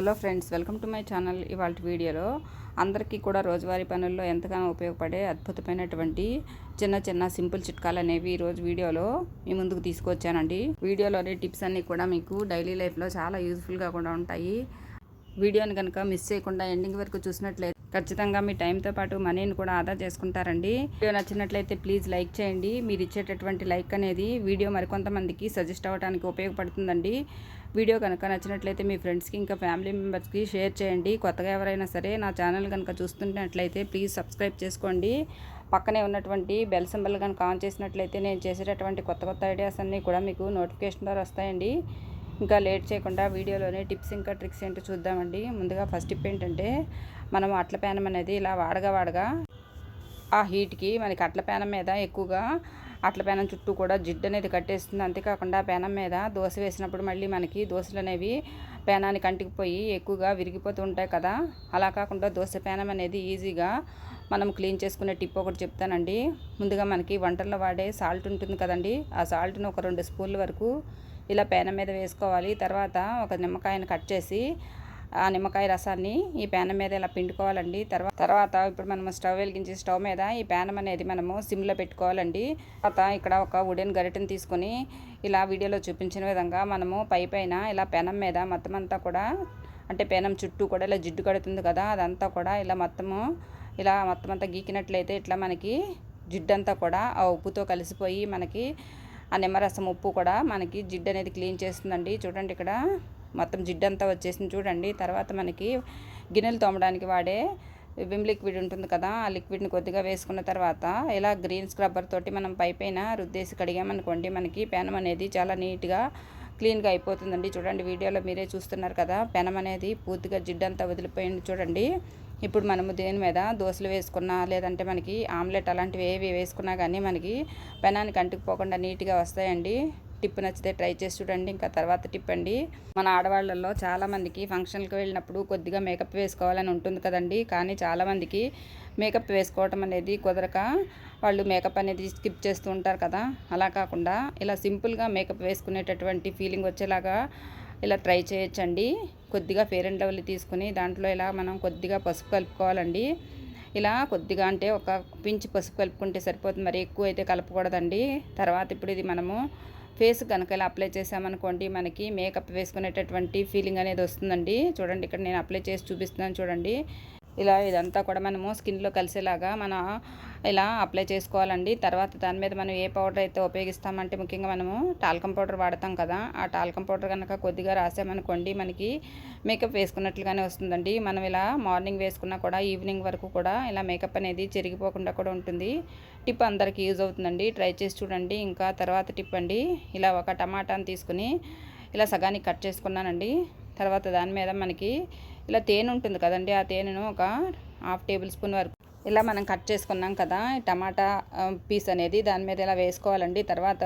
Hello friends welcome to my channel. ఇవాళ వీడియోలో అందరికీ కూడా రోజువారీ పనుల్లో ఎంతగానో ఉపయోగపడే అద్భుతమైనటువంటి చిన్న చిన్న సింపుల్ చిట్కాలు అనేవి ఈరోజు వీడియోలో మీ ముందుకు తీసుకొచ్చానండి. వీడియోలోని టిప్స్ అన్నీ కూడా మీకు డైలీ లైఫ్లో చాలా యూజ్ఫుల్గా కూడా ఉంటాయి. వీడియోని కనుక మిస్ చేయకుండా ఎండింగ్ వరకు చూసినట్లయితే ఖచ్చితంగా మీ టైంతో పాటు మనీని కూడా ఆదా చేసుకుంటారండి. వీడియో నచ్చినట్లయితే ప్లీజ్ లైక్ చేయండి. మీరు ఇచ్చేటటువంటి లైక్ అనేది వీడియో మరికొంతమందికి సజెస్ట్ అవ్వడానికి ఉపయోగపడుతుందండి. వీడియో కనుక నచ్చినట్లయితే మీ ఫ్రెండ్స్కి ఇంకా ఫ్యామిలీ మెంబర్స్కి షేర్ చేయండి. కొత్తగా ఎవరైనా సరే నా ఛానల్ కనుక చూస్తున్నట్లయితే ప్లీజ్ సబ్స్క్రైబ్ చేసుకోండి. పక్కనే ఉన్నటువంటి బెల్ సింబల్ కనుక ఆన్ చేసినట్లయితే నేను చేసేటటువంటి కొత్త కొత్త ఐడియాస్ అన్నీ కూడా మీకు నోటిఫికేషన్ ద్వారా వస్తాయండి. ఇంకా లేట్ చేయకుండా వీడియోలోనే టిప్స్ ఇంకా ట్రిక్స్ ఏంటో చూద్దామండి. ముందుగా ఫస్ట్ టిప్ ఏంటంటే మనం అట్ల పేనం అనేది ఇలా వాడగా వాడగా ఆ హీట్కి మనకి అట్ల పేనం మీద ఎక్కువగా అట్ల పేనం చుట్టూ కూడా జిడ్డు అనేది కట్టేస్తుంది. అంతేకాకుండా పేనం మీద దోశ వేసినప్పుడు మళ్ళీ మనకి దోశలు అనేవి పేనానికి అంటికిపోయి ఎక్కువగా విరిగిపోతూ ఉంటాయి కదా. అలా కాకుండా దోశ పేనం అనేది ఈజీగా మనం క్లీన్ చేసుకునే టిప్ ఒకటి చెప్తానండి. ముందుగా మనకి వంటల్లో వాడే సాల్ట్ ఉంటుంది కదండి. ఆ సాల్ట్ను ఒక రెండు స్పూన్ల వరకు ఇలా పేన మీద వేసుకోవాలి. తర్వాత ఒక నిమ్మకాయను కట్ చేసి ఆ నిమ్మకాయ రసాన్ని ఈ పేన మీద ఇలా పిండుకోవాలండి. తర్వాత తర్వాత ఇప్పుడు మనం స్టవ్ వెలిగించి స్టవ్ మీద ఈ పేనం అనేది మనము సిమ్లో పెట్టుకోవాలండి. తర్వాత ఇక్కడ ఒక వుడెన్ గరిటెని తీసుకొని ఇలా వీడియోలో చూపించిన విధంగా మనము పై పైన ఇలా పెనం మీద మొత్తం అంతా కూడా అంటే పెనం చుట్టూ కూడా ఇలా జిడ్డు కడుతుంది కదా అదంతా కూడా ఇలా మొత్తము ఇలా మొత్తం అంతా గీకినట్లయితే ఇట్లా మనకి జిడ్డంతా కూడా ఆ ఉప్పుతో కలిసిపోయి మనకి ఆ నిమ్మరసం ఉప్పు కూడా మనకి జిడ్డు అనేది క్లీన్ చేస్తుందండి. చూడండి ఇక్కడ. మొత్తం జిడ్డంతా వచ్చేసింది చూడండి. తర్వాత మనకి గిన్నెలు తోమడానికి వాడే విమ్ లిక్విడ్ ఉంటుంది కదా ఆ లిక్విడ్ని కొద్దిగా వేసుకున్న తర్వాత ఇలా గ్రీన్ స్క్రబ్బర్ తోటి మనం పై పైన రుద్దేసి కడిగామనుకోండి మనకి పెనం అనేది చాలా నీట్గా క్లీన్గా అయిపోతుందండి. చూడండి వీడియోలో మీరే చూస్తున్నారు కదా పెనం అనేది పూర్తిగా జిడ్డంతా వదిలిపోయింది చూడండి. ఇప్పుడు మనము దేని మీద దోశలు వేసుకున్నా లేదంటే మనకి ఆమ్లెట్ అలాంటివి ఏవి వేసుకున్నా కానీ మనకి పెనానికి అంటుకుపోకుండా నీట్గా వస్తాయండి. టిప్ నచ్చితే ట్రై చేసి చూడండి. ఇంకా తర్వాత టిప్ అండి. మన ఆడవాళ్ళల్లో చాలామందికి ఫంక్షన్కి వెళ్ళినప్పుడు కొద్దిగా మేకప్ వేసుకోవాలని ఉంటుంది కదండి. కానీ చాలామందికి మేకప్ వేసుకోవటం అనేది కుదరక వాళ్ళు మేకప్ అనేది స్కిప్ చేస్తూ ఉంటారు కదా. అలా కాకుండా ఇలా సింపుల్గా మేకప్ వేసుకునేటటువంటి ఫీలింగ్ వచ్చేలాగా ఇలా ట్రై చేయొచ్చండి. కొద్దిగా ఫేర్ అండ్ లవ్లీ తీసుకుని దాంట్లో ఇలా మనం కొద్దిగా పసుపు కలుపుకోవాలండి. ఇలా కొద్దిగా అంటే ఒక పించి పసుపు కలుపుకుంటే సరిపోతుంది. మరి ఎక్కువ అయితే కలపకూడదండి. తర్వాత ఇప్పుడు ఇది మనము ఫేస్ కనుక ఇలా అప్లై చేసామనుకోండి మనకి మేకప్ వేసుకునేటటువంటి ఫీలింగ్ అనేది వస్తుందండి. చూడండి ఇక్కడ నేను అప్లై చేసి చూపిస్తున్నాను చూడండి. ఇలా ఇదంతా కూడా మనము స్కిన్లో కలిసేలాగా మన ఇలా అప్లై చేసుకోవాలండి. తర్వాత దాని మీద మనం ఏ పౌడర్ అయితే ఉపయోగిస్తామంటే ముఖ్యంగా మనము టాల్కం పౌడర్ వాడతాం కదా ఆ టాల్కం పౌడర్ కనుక కొద్దిగా రాసామనుకోండి మనకి మేకప్ వేసుకున్నట్లుగానే వస్తుందండి. మనం ఇలా మార్నింగ్ వేసుకున్నా కూడా ఈవినింగ్ వరకు కూడా ఇలా మేకప్ అనేది చెరిగిపోకుండా కూడా ఉంటుంది. టిప్ అందరికీ యూజ్ అవుతుందండి. ట్రై చేసి చూడండి. ఇంకా తర్వాత టిప్ అండి. ఇలా ఒక టమాటాని తీసుకుని ఇలా సగానికి కట్ చేసుకున్నానండి. తర్వాత దాని మీద మనకి ఇలా తేనె ఉంటుంది కదండి ఆ తేనెను ఒక హాఫ్ టేబుల్ స్పూన్ వరకు ఇలా మనం కట్ చేసుకున్నాం కదా టమాటా పీస్ అనేది దాని మీద ఇలా వేసుకోవాలండి. తర్వాత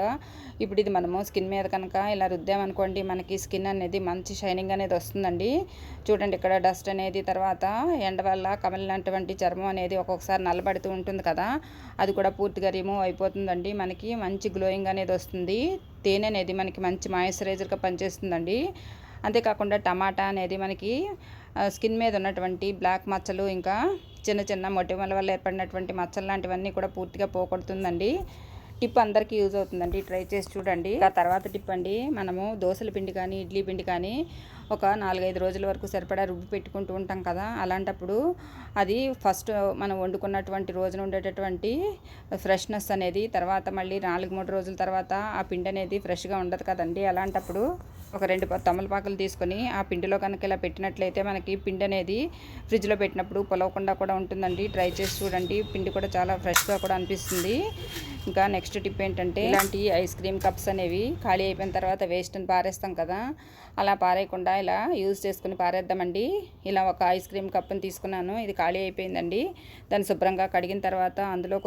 ఇప్పుడు ఇది మనము స్కిన్ మీద కనుక ఇలా రుద్దామనుకోండి మనకి స్కిన్ అనేది మంచి షైనింగ్ అనేది వస్తుందండి. చూడండి ఇక్కడ డస్ట్ అనేది తర్వాత ఎండ వల్ల కమలినటువంటి చర్మం అనేది ఒక్కొక్కసారి నల్లబడుతూ ఉంటుంది కదా అది కూడా పూర్తిగా రిమూవ్ అయిపోతుందండి. మనకి మంచి గ్లోయింగ్ అనేది వస్తుంది. తేనె అనేది మనకి మంచి మాయిశ్చరైజర్గా పనిచేస్తుందండి. అంతేకాకుండా టమాటా అనేది మనకి స్కిన్ మీద ఉన్నటువంటి బ్లాక్ మచ్చలు ఇంకా చిన్న చిన్న మొటిమల వల్ల ఏర్పడినటువంటి మచ్చలు లాంటివన్నీ కూడా పూర్తిగా పోగొడుతుందండి. టిప్ అందరికీ యూజ్ అవుతుందండి. ట్రై చేసి చూడండి. ఆ తర్వాత టిప్ అండి మనము దోశల పిండి కానీ ఇడ్లీ పిండి కానీ ఒక నాలుగైదు రోజుల వరకు సరిపడా రుబ్బి పెట్టుకుంటూ ఉంటాం కదా. అలాంటప్పుడు అది ఫస్ట్ మనం వండుకున్నటువంటి రోజున ఉండేటటువంటి ఫ్రెష్నెస్ అనేది తర్వాత మళ్ళీ నాలుగు మూడు రోజుల తర్వాత ఆ పిండి అనేది ఫ్రెష్గా ఉండదు కదండి. అలాంటప్పుడు ఒక రెండు తమలపాకులు తీసుకొని ఆ పిండిలో కనుక ఇలా పెట్టినట్లయితే మనకి పిండి అనేది ఫ్రిడ్జ్లో పెట్టినప్పుడు పొలవకుండా కూడా ఉంటుందండి. ట్రై చేసి చూడండి. పిండి కూడా చాలా ఫ్రెష్గా కూడా అనిపిస్తుంది. ఇంకా నెక్స్ట్ టిప్ ఏంటంటే ఇలాంటి ఐస్ క్రీమ్ కప్స్ అనేవి ఖాళీ అయిపోయిన తర్వాత వేస్ట్ అని పారేస్తాం కదా. అలా పారేయకుండా ఇలా యూజ్ చేసుకుని పారేద్దామండి. ఇలా ఒక ఐస్ క్రీమ్ కప్ని తీసుకున్నాను. ఇది ఖాళీ అయిపోయిందండి. దాన్ని శుభ్రంగా కడిగిన తర్వాత అందులో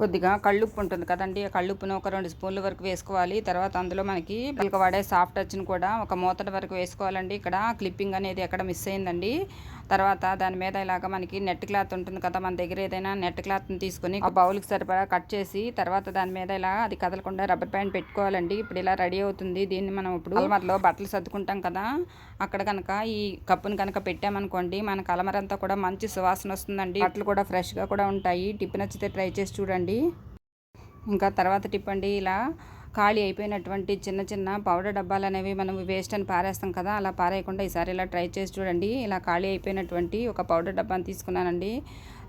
కొద్దిగా కళ్ళుప్పు ఉంటుంది కదండి. ఆ కళ్ళుప్పును ఒక రెండు స్పూన్ల వరకు వేసుకోవాలి. తర్వాత అందులో మనకి పిల్లక వాడే సాఫ్ట్ టచ్ని కూడా ఒక మూతటి వరకు వేసుకోవాలండి. ఇక్కడ క్లిప్పింగ్ అనేది ఎక్కడ మిస్ అయిందండి. తర్వాత దాని మీద ఇలాగ మనకి నెట్ క్లాత్ ఉంటుంది కదా మన దగ్గర ఏదైనా నెట్ క్లాత్ని తీసుకుని ఆ బౌల్కి సరిపడా కట్ చేసి తర్వాత దాని మీద ఇలా అది కదలకుండా రబ్బర్ బ్యాండ్ పెట్టుకోవాలండి. ఇప్పుడు ఇలా రెడీ అవుతుంది. దీన్ని మనం ఇప్పుడు అలమరలో బట్టలు సర్దుకుంటాం కదా అక్కడ కనుక ఈ కప్పుని కనుక పెట్టామనుకోండి మనకు అలమర అంతా కూడా మంచి సువాసన వస్తుందండి. బట్టలు కూడా ఫ్రెష్గా కూడా ఉంటాయి. టిప్ నచ్చితే ట్రై చేసి చూడండి. ఇంకా తర్వాత టిప్ అండి ఇలా ఖాళీ అయిపోయినటువంటి చిన్న చిన్న పౌడర్ డబ్బాలు అనేవి మనం వేస్ట్ అని పారేస్తాం కదా అలా పారేయకుండా ఈసారి ఇలా ట్రై చేసి చూడండి. ఇలా ఖాళీ అయిపోయినటువంటి ఒక పౌడర్ డబ్బాని తీసుకున్నానండి.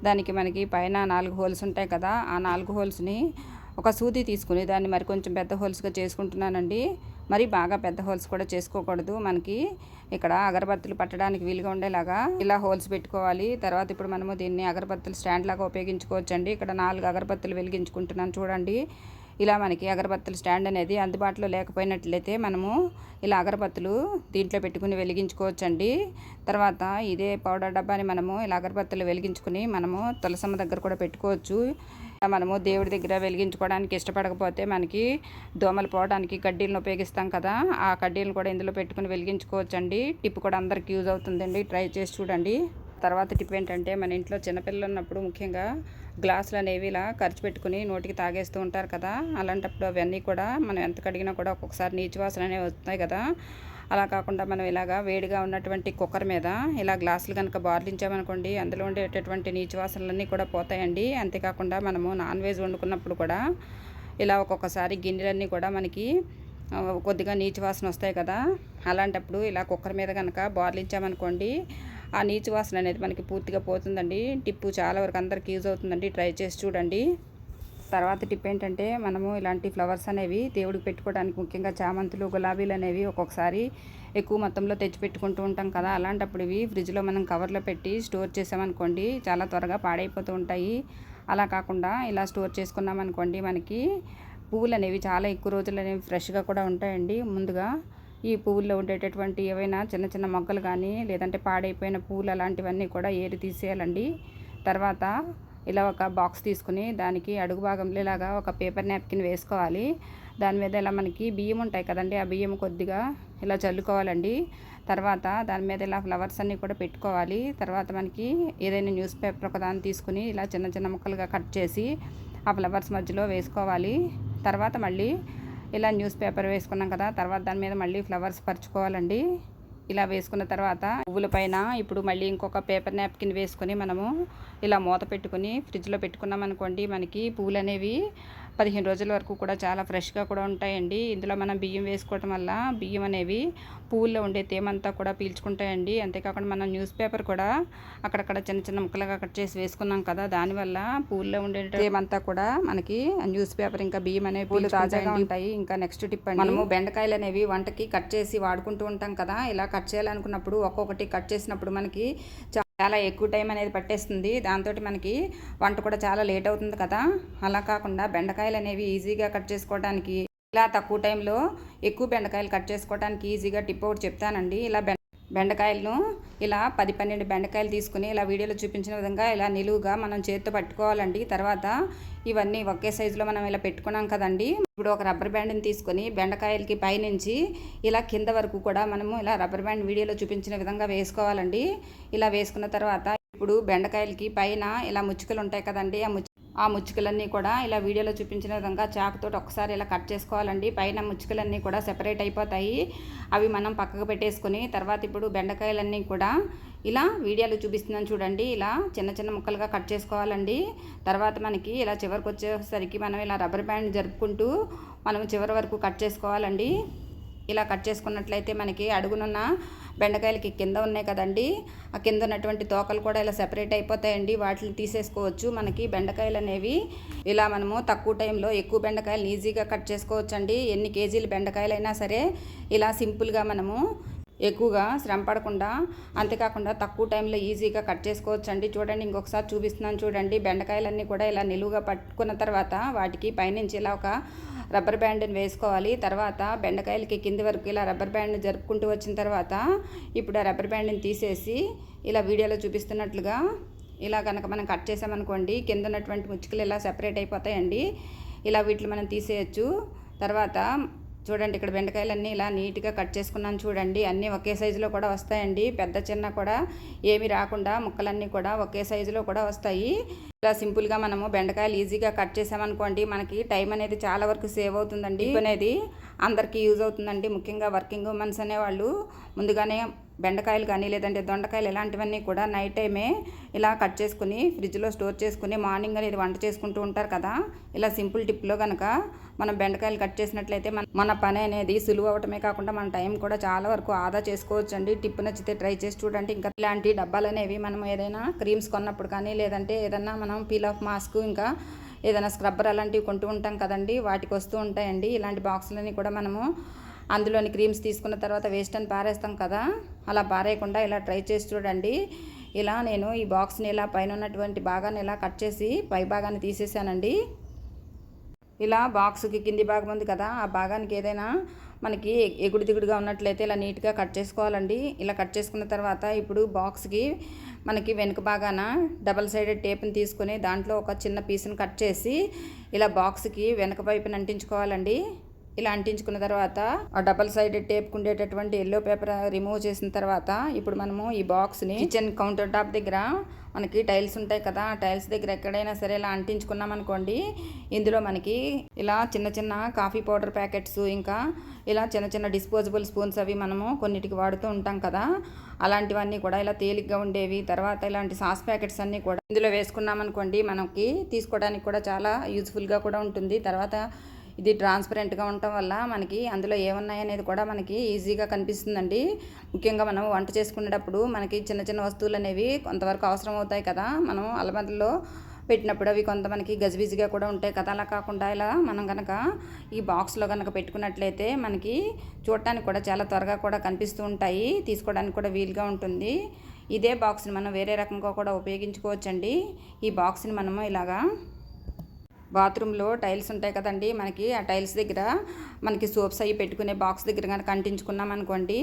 దానికి మనకి పైన నాలుగు హోల్స్ ఉంటాయి కదా ఆ నాలుగు హోల్స్ని ఒక సూది తీసుకుని దాన్ని మరి కొంచెం పెద్ద హోల్స్గా చేసుకుంటున్నానండి. మరి బాగా పెద్ద హోల్స్ కూడా చేసుకోకూడదు. మనకి ఇక్కడ అగరబత్తులు పట్టడానికి వీలుగా ఉండేలాగా ఇలా హోల్స్ పెట్టుకోవాలి. తర్వాత ఇప్పుడు మనము దీన్ని అగరబత్తులు స్టాండ్ లాగా ఉపయోగించుకోవచ్చండి. ఇక్కడ నాలుగు అగరబత్తులు వెలిగించుకుంటున్నాను చూడండి. ఇలా మనకి అగరబత్తుల స్టాండ్ అనేది అందుబాటులో లేకపోయినట్లయితే మనము ఇలా అగరబత్తులు దీంట్లో పెట్టుకుని వెలిగించుకోవచ్చండి. తర్వాత ఇదే పౌడర్ డబ్బాని మనము ఇలా అగరబత్తులు వెలిగించుకుని మనము తులసమ్మ దగ్గర కూడా పెట్టుకోవచ్చు. మనము దేవుడి దగ్గర వెలిగించుకోవడానికి ఇష్టపడకపోతే మనకి దోమలు పోవడానికి కడ్డీలను ఉపయోగిస్తాం కదా ఆ కడ్డీలను కూడా ఇందులో పెట్టుకుని వెలిగించుకోవచ్చండి. టిప్ కూడా అందరికి యూజ్ అవుతుందండి. ట్రై చేసి చూడండి. తర్వాత టిప్ ఏంటంటే మన ఇంట్లో చిన్నపిల్లలు ఉన్నప్పుడు ముఖ్యంగా గ్లాసులు అనేవి ఇలా ఖర్చు పెట్టుకుని నోటికి తాగేస్తూ ఉంటారు కదా. అలాంటప్పుడు అవన్నీ కూడా మనం ఎంత కడిగినా కూడా ఒక్కొక్కసారి నీచు వాసన అనేవి వస్తాయి కదా. అలా కాకుండా మనం ఇలాగా వేడిగా ఉన్నటువంటి కుక్కర్ మీద ఇలా గ్లాసులు కనుక బార్లించామనుకోండి అందులో ఉండేటటువంటి నీచు వాసనలన్నీ కూడా పోతాయండి. అంతేకాకుండా మనము నాన్ వెజ్ వండుకున్నప్పుడు కూడా ఇలా ఒక్కొక్కసారి గిన్నెలన్నీ కూడా మనకి కొద్దిగా నీచు వాసన వస్తాయి కదా. అలాంటప్పుడు ఇలా కుక్కర్ మీద కనుక బార్లించామనుకోండి ఆ నీచు వాసన అనేది మనకి పూర్తిగా పోతుందండి. టిప్పు చాలా వరకు అందరికి యూజ్ అవుతుందండి. ట్రై చేసి చూడండి. తర్వాత టిప్ ఏంటంటే మనము ఇలాంటి ఫ్లవర్స్ అనేవి దేవుడికి పెట్టుకోవడానికి ముఖ్యంగా చామంతులు గులాబీలు అనేవి ఒక్కొక్కసారి ఎక్కువ మొత్తంలో తెచ్చి పెట్టుకుంటూ ఉంటాం కదా. అలాంటప్పుడు ఇవి ఫ్రిడ్జ్లో మనం కవర్లో పెట్టి స్టోర్ చేసామనుకోండి చాలా త్వరగా పాడైపోతూ ఉంటాయి. అలా కాకుండా ఇలా స్టోర్ చేసుకున్నామనుకోండి మనకి పువ్వులు అనేవి చాలా ఎక్కువ రోజులు అనేవి ఫ్రెష్గా కూడా ఉంటాయండి. ముందుగా ఈ పువ్వుల్లో ఉండేటటువంటి ఏవైనా చిన్న చిన్న మొగ్గలు కానీ లేదంటే పాడైపోయిన పువ్వులు అలాంటివన్నీ కూడా ఏరి తీసేయాలండి. తర్వాత ఇలా ఒక బాక్స్ తీసుకుని దానికి అడుగు భాగంలో ఇలాగా ఒక పేపర్ నాప్కిన్ వేసుకోవాలి. దాని మీద ఇలా మనకి బియ్యం ఉంటాయి కదండి ఆ బియ్యం కొద్దిగా ఇలా చల్లుకోవాలండి. తర్వాత దాని మీద ఇలా ఫ్లవర్స్ అన్నీ కూడా పెట్టుకోవాలి. తర్వాత మనకి ఏదైనా న్యూస్ పేపర్ ఒక దాన్ని తీసుకుని ఇలా చిన్న చిన్న ముక్కలుగా కట్ చేసి ఆ ఫ్లవర్స్ మధ్యలో వేసుకోవాలి. తర్వాత మళ్ళీ ఇలా న్యూస్ పేపర్ వేసుకున్నాం కదా తర్వాత దాని మీద మళ్ళీ ఫ్లవర్స్ పరుచుకోవాలండి. ఇలా వేసుకున్న తర్వాత పువ్వుల పైన ఇప్పుడు మళ్ళీ ఇంకొక పేపర్ నాప్కిన్ వేసుకొని మనము ఇలా మూత పెట్టుకుని ఫ్రిడ్జ్లో పెట్టుకున్నాం అనుకోండి మనకి పువ్వులు అనేవి పదిహేను రోజుల వరకు కూడా చాలా ఫ్రెష్గా కూడా ఉంటాయండి. ఇందులో మనం బియ్యం వేసుకోవటం వల్ల బియ్యం అనేవి పువ్వుల్లో ఉండే తేమంతా కూడా పీల్చుకుంటాయండి. అంతేకాకుండా మనం న్యూస్ పేపర్ కూడా అక్కడక్కడ చిన్న చిన్న ముక్కలుగా కట్ చేసి వేసుకున్నాం కదా దానివల్ల పువ్వుల్లో ఉండే తేమంతా కూడా మనకి న్యూస్ పేపర్ ఇంకా బియ్యం అనేవి పూలు తాజాగా ఉంటాయి. ఇంకా నెక్స్ట్ టిప్ అండి. మనము బెండకాయలు అనేవి వంటకి కట్ చేసి వాడుకుంటూ ఉంటాం కదా ఇలా కట్ చేయాలనుకున్నప్పుడు ఒక్కొక్కటి కట్ చేసినప్పుడు మనకి చాలా ఎక్కువ టైం అనేది పట్టేస్తుంది. దాంతో మనకి వంట కూడా చాలా లేట్ అవుతుంది కదా. అలా కాకుండా బెండకాయలు అనేవి ఈజీగా కట్ చేసుకోవడానికి ఇలా తక్కువ టైంలో ఎక్కువ బెండకాయలు కట్ చేసుకోవడానికి ఈజీగా టిప్ ఒకటి చెప్తానండి. ఇలా బెండకాయలను ఇలా పది పన్నెండు బెండకాయలు తీసుకుని ఇలా వీడియోలో చూపించిన విధంగా ఇలా నిలువుగా మనం చేతితో పట్టుకోవాలండి. తర్వాత ఇవన్నీ ఒకే సైజులో మనం ఇలా పెట్టుకున్నాం కదండి. ఇప్పుడు ఒక రబ్బర్ బ్యాండ్ని తీసుకొని బెండకాయలకి పైనుంచి ఇలా కింద వరకు కూడా మనము ఇలా రబ్బర్ బ్యాండ్ వీడియోలో చూపించిన విధంగా వేసుకోవాలండి. ఇలా వేసుకున్న తర్వాత ఇప్పుడు బెండకాయలకి పైన ఇలా ముచ్చుకలు ఉంటాయి కదండి. ఆ ముచ్చు ఆ ముచ్చుకలన్నీ కూడా ఇలా వీడియోలో చూపించిన విధంగా చాకుతో ఒకసారి ఇలా కట్ చేసుకోవాలండి. పైన ముచ్చుకలన్నీ కూడా సెపరేట్ అయిపోతాయి. అవి మనం పక్కకు పెట్టేసుకొని తర్వాత ఇప్పుడు బెండకాయలన్నీ కూడా ఇలా వీడియోలో చూపిస్తున్నాను చూడండి. ఇలా చిన్న చిన్న ముక్కలుగా కట్ చేసుకోవాలండి. తర్వాత మనకి ఇలా చివరికి వచ్చేసరికి మనం ఇలా రబ్బర్ బ్యాండ్ జరుపుకుంటూ మనం చివరి వరకు కట్ చేసుకోవాలండి. ఇలా కట్ చేసుకున్నట్లయితే మనకి అడుగునున్న బెండకాయలకి కింద ఉన్నాయి కదండి. ఆ కింద ఉన్నటువంటి తోకలు కూడా ఇలా సెపరేట్ అయిపోతాయండి. వాటిని తీసేసుకోవచ్చు. మనకి బెండకాయలు అనేవి ఇలా మనము తక్కువ టైంలో ఎక్కువ బెండకాయలు ఈజీగా కట్ చేసుకోవచ్చు అండి ఎన్ని కేజీలు బెండకాయలు అయినా సరే ఇలా సింపుల్గా మనము ఎక్కువగా శ్రమ పడకుండా అంతేకాకుండా తక్కువ టైంలో ఈజీగా కట్ చేసుకోవచ్చు అండి చూడండి ఇంకొకసారి చూపిస్తున్నాను చూడండి. బెండకాయలన్నీ కూడా ఇలా నిలువుగా పట్టుకున్న తర్వాత వాటికి పైనుంచి ఇలా ఒక రబ్బర్ బ్యాండ్ని వేసుకోవాలి. తర్వాత బెండకాయలకి కింది వరకు ఇలా రబ్బర్ బ్యాండ్ని జరుపుకుంటూ వచ్చిన తర్వాత ఇప్పుడు ఆ రబ్బర్ బ్యాండ్ని తీసేసి ఇలా వీడియోలో చూపిస్తున్నట్లుగా ఇలా కనుక మనం కట్ చేసామనుకోండి కింద ఉన్నటువంటి ముచ్చుకలు ఇలా సెపరేట్ అయిపోతాయండి. ఇలా వీటిని మనం తీసేయచ్చు. తర్వాత చూడండి ఇక్కడ బెండకాయలన్నీ ఇలా నీట్గా కట్ చేసుకున్నాను చూడండి. అన్నీ ఒకే సైజులో కూడా వస్తాయండి. పెద్ద చిన్న కూడా ఏమి రాకుండా ముక్కలన్నీ కూడా ఒకే సైజులో కూడా వస్తాయి. ఇలా సింపుల్గా మనము బెండకాయలు ఈజీగా కట్ చేసామనుకోండి మనకి టైం అనేది చాలా వరకు సేవ్ అవుతుందండి. అనేది అందరికీ యూజ్ అవుతుందండి. ముఖ్యంగా వర్కింగ్ ఉమెన్స్ అనేవాళ్ళు ముందుగానే బెండకాయలు కానీ లేదంటే దొండకాయలు ఇలాంటివన్నీ కూడా నైట్ టైమే ఇలా కట్ చేసుకుని ఫ్రిడ్జ్లో స్టోర్ చేసుకుని మార్నింగ్ అనేది వంట చేసుకుంటూ ఉంటారు కదా. ఇలా సింపుల్ టిప్లో కనుక మనం బెండకాయలు కట్ చేసినట్లయితే మన మన పని అనేది సులువు అవటమే కాకుండా మన టైం కూడా చాలా వరకు ఆదా చేసుకోవచ్చు అండి టిప్ నచ్చితే ట్రై చేసి చూడండి. ఇంకా ఇలాంటి డబ్బాలు అనేవి మనం ఏదైనా క్రీమ్స్ కొన్నప్పుడు కానీ లేదంటే ఏదన్నా మనం పీల్ ఆఫ్ మాస్క్ ఇంకా ఏదైనా స్క్రబ్బర్ అలాంటివి కొంటూ ఉంటాం కదండి వాటికి వస్తూ ఉంటాయండి. ఇలాంటి బాక్సులని కూడా మనము అందులోని క్రీమ్స్ తీసుకున్న తర్వాత వేస్ట్ అని పారేస్తాం కదా అలా పారేయకుండా ఇలా ట్రై చేసి చూడండి. ఇలా నేను ఈ బాక్స్ని ఇలా పైన ఉన్నటువంటి భాగాన్ని ఇలా కట్ చేసి పై భాగాన్ని తీసేసానండి. ఇలా బాక్స్కి కింది భాగం ఉంది కదా ఆ భాగానికి ఏదైనా మనకి ఎగుడు దిగుడుగా ఉన్నట్లయితే ఇలా నీట్గా కట్ చేసుకోవాలండి. ఇలా కట్ చేసుకున్న తర్వాత ఇప్పుడు బాక్స్కి మనకి వెనుక భాగాన డబల్ సైడెడ్ టేప్ని తీసుకొని దాంట్లో ఒక చిన్న పీస్ని కట్ చేసి ఇలా బాక్స్కి వెనక వైపున అంటించుకోవాలండి. ఇలా అంటించుకున్న తర్వాత ఆ డబల్ సైడెడ్ టేప్ ఉండేటటువంటి ఎల్లో పేపర్ రిమూవ్ చేసిన తర్వాత ఇప్పుడు మనము ఈ బాక్స్ని కిచెన్ కౌంటర్ టాప్ దగ్గర మనకి టైల్స్ ఉంటాయి కదా ఆ టైల్స్ దగ్గర ఎక్కడైనా సరే ఇలా అంటించుకున్నాం అనుకోండి ఇందులో మనకి ఇలా చిన్న చిన్న కాఫీ పౌడర్ ప్యాకెట్స్ ఇంకా ఇలా చిన్న చిన్న డిస్పోజబుల్ స్పూన్స్ అవి మనము కొన్నిటికి వాడుతూ ఉంటాం కదా అలాంటివన్నీ కూడా ఇలా తేలిగ్గా ఉండేవి. తర్వాత ఇలాంటి సాస్ ప్యాకెట్స్ అన్నీ కూడా ఇందులో వేసుకున్నాం అనుకోండి మనకి తీసుకోవడానికి కూడా చాలా యూజ్ఫుల్గా కూడా ఉంటుంది. తర్వాత ఇది ట్రాన్స్పరెంట్గా ఉండటం వల్ల మనకి అందులో ఏమున్నాయి అనేది కూడా మనకి ఈజీగా కనిపిస్తుందండి. ముఖ్యంగా మనం వంట చేసుకునేటప్పుడు మనకి చిన్న చిన్న వస్తువులు అనేవి కొంతవరకు అవసరం అవుతాయి కదా. మనం అలమరలో పెట్టినప్పుడు అవి కొంత మనకి గజిబిజిగా కూడా ఉంటాయి కదా. అలా కాకుండా ఇలా మనం కనుక ఈ బాక్స్లో కనుక పెట్టుకున్నట్లయితే మనకి చూడటానికి కూడా చాలా త్వరగా కూడా కనిపిస్తూ ఉంటాయి. తీసుకోవడానికి కూడా వీలుగా ఉంటుంది. ఇదే బాక్స్ని మనం వేరే రకంగా కూడా ఉపయోగించుకోవచ్చండి. ఈ బాక్స్ని మనము ఇలాగా బాత్రూంలో టైల్స్ ఉంటాయి కదండి మనకి ఆ టైల్స్ దగ్గర మనకి సోప్స్ అవి పెట్టుకునే బాక్స్ దగ్గర కనుక అంటించుకున్నాం అనుకోండి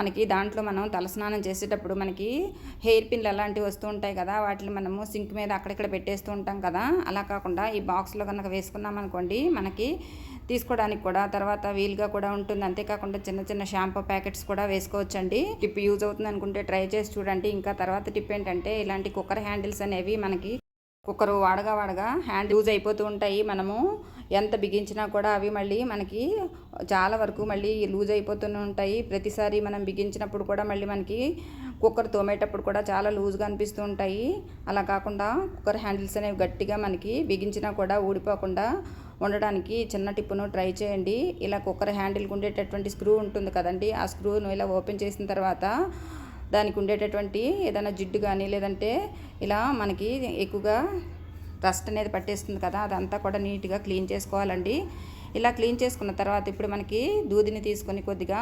మనకి దాంట్లో మనం తలస్నానం చేసేటప్పుడు మనకి హెయిర్ పిన్లు అలాంటివి వస్తూ ఉంటాయి కదా వాటిని మనము సింక్ మీద అక్కడిక్కడ పెట్టేస్తూ ఉంటాం కదా అలా కాకుండా ఈ బాక్స్లో కనుక వేసుకున్నాం అనుకోండి మనకి తీసుకోవడానికి కూడా తర్వాత వీలుగా కూడా ఉంటుంది. అంతేకాకుండా చిన్న చిన్న షాంపూ ప్యాకెట్స్ కూడా వేసుకోవచ్చండి. టిప్ యూజ్ అవుతుంది అనుకుంటే ట్రై చేసి చూడండి. ఇంకా తర్వాత టిప్ ఏంటంటే ఇలాంటి కుక్కర్ హ్యాండిల్స్ అనేవి మనకి కుక్కరు వాడగా వాడగా హ్యాండ్ యూజ్ అయిపోతూ ఉంటాయి. మనము ఎంత బిగించినా కూడా అవి మళ్ళీ మనకి చాలా వరకు మళ్ళీ లూజ్ అయిపోతూనే ఉంటాయి. ప్రతిసారి మనం బిగించినప్పుడు కూడా మళ్ళీ మనకి కుక్కర్ తోమేటప్పుడు కూడా చాలా లూజ్గా అనిపిస్తూ ఉంటాయి. అలా కాకుండా కుక్కర్ హ్యాండిల్స్ అనేవి గట్టిగా మనకి బిగించినా కూడా ఊడిపోకుండా ఉండడానికి చిన్న టిప్పును ట్రై చేయండి. ఇలా కుక్కర్ హ్యాండిల్కి ఉండేటటువంటి స్క్రూ ఉంటుంది కదండి ఆ స్క్రూను ఇలా ఓపెన్ చేసిన తర్వాత దానికి ఉండేటటువంటి ఏదైనా జిడ్డు కానీ లేదంటే ఇలా మనకి ఎక్కువగా రస్ట్ అనేది పట్టేస్తుంది కదా అదంతా కూడా నీట్గా క్లీన్ చేసుకోవాలండి. ఇలా క్లీన్ చేసుకున్న తర్వాత ఇప్పుడు మనకి దూదిని తీసుకొని కొద్దిగా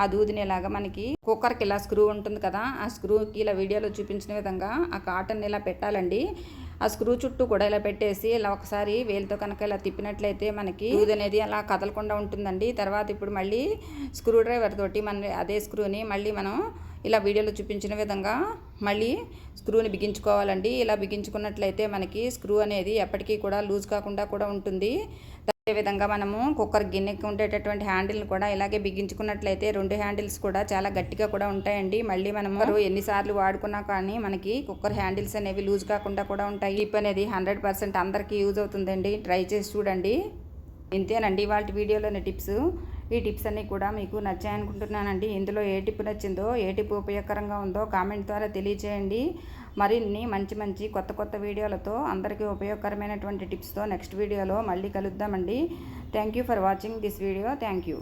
ఆ దూదిని ఇలాగా మనకి కుక్కర్కి ఇలా స్క్రూ ఉంటుంది కదా ఆ స్క్రూకి ఇలా వీడియోలో చూపించిన విధంగా ఆ కాటన్ ఇలా పెట్టాలండి. ఆ స్క్రూ చుట్టూ కూడా ఇలా పెట్టేసి ఇలా ఒకసారి వేలితో కనుక ఇలా తిప్పినట్లయితే మనకి దూది అనేది అలా కదలకుండా ఉంటుందండి. తర్వాత ఇప్పుడు మళ్ళీ స్క్రూ డ్రైవర్ తోటి మన అదే స్క్రూని మళ్ళీ మనం ఇలా వీడియోలో చూపించిన విధంగా మళ్ళీ స్క్రూని బిగించుకోవాలండి. ఇలా బిగించుకున్నట్లయితే మనకి స్క్రూ అనేది ఎప్పటికీ కూడా లూజ్ కాకుండా కూడా ఉంటుంది. విధంగా మనము కుక్కర్ గిన్నెకి ఉండేటటువంటి హ్యాండిల్ని కూడా ఇలాగే బిగించుకున్నట్లయితే రెండు హ్యాండిల్స్ కూడా చాలా గట్టిగా కూడా ఉంటాయండి. మళ్ళీ మనము ఎన్నిసార్లు వాడుకున్నా కానీ మనకి కుక్కర్ హ్యాండిల్స్ అనేవి లూజ్ కాకుండా కూడా ఉంటాయి. టిప్ అనేది హండ్రెడ్ పర్సెంట్ అందరికీ యూజ్ అవుతుందండి. ట్రై చేసి చూడండి. ఇంతేనండి వాళ్ళ వీడియోలోని టిప్స్. ఈ టిప్స్ అన్నీ కూడా మీకు నచ్చాయనుకుంటున్నానండి ఇందులో ఏ టిప్ నచ్చిందో ఏ టిప్ ఉపయోగకరంగా ఉందో కామెంట్ ద్వారా తెలియజేయండి మరిన్ని మంచి మంచి కొత్త కొత్త వీడియోలతో అందరికీ ఉపయోగకరమైనటువంటి టిప్స్తో నెక్స్ట్ వీడియోలో మళ్ళీ కలుద్దామండి. Thank you for watching this video. Thank you.